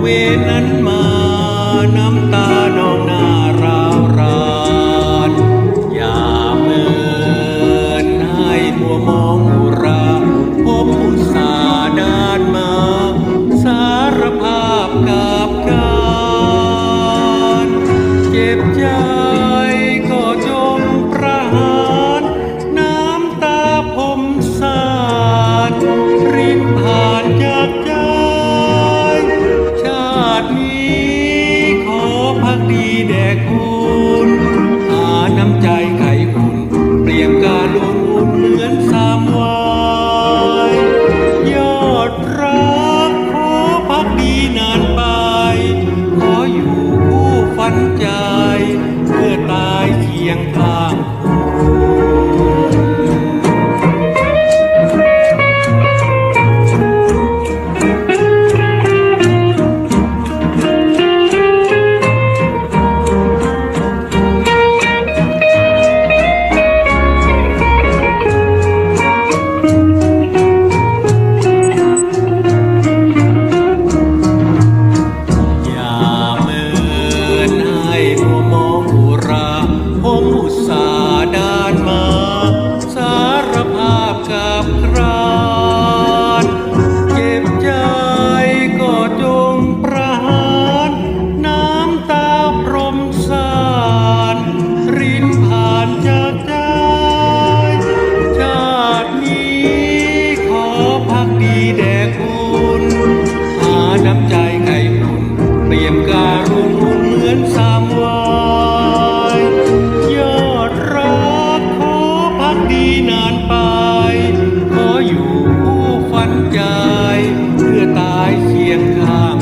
เวนั้นมาน้ำตานองหน้าราวรานอย่าเมินให้มัวมองอุราพบผู้สาดานมา สารภาพกับการเจ็บใจ นี้ขอพักดีแด่คุณหาน้ำใจไขคุณเปลี่ยนการลงอุ่นเหมือนสามวายยอดรักขอพักดีนานไป ขออยู่คู่ฝันใจักดีแด่คุณหาน้ำใจไข่คุณเปรียมการุนเหมือนสามวายยอดรักขอพักดีนานไป ขออยู่คู่ฝันใจ เพื่อตายเคียงข้าง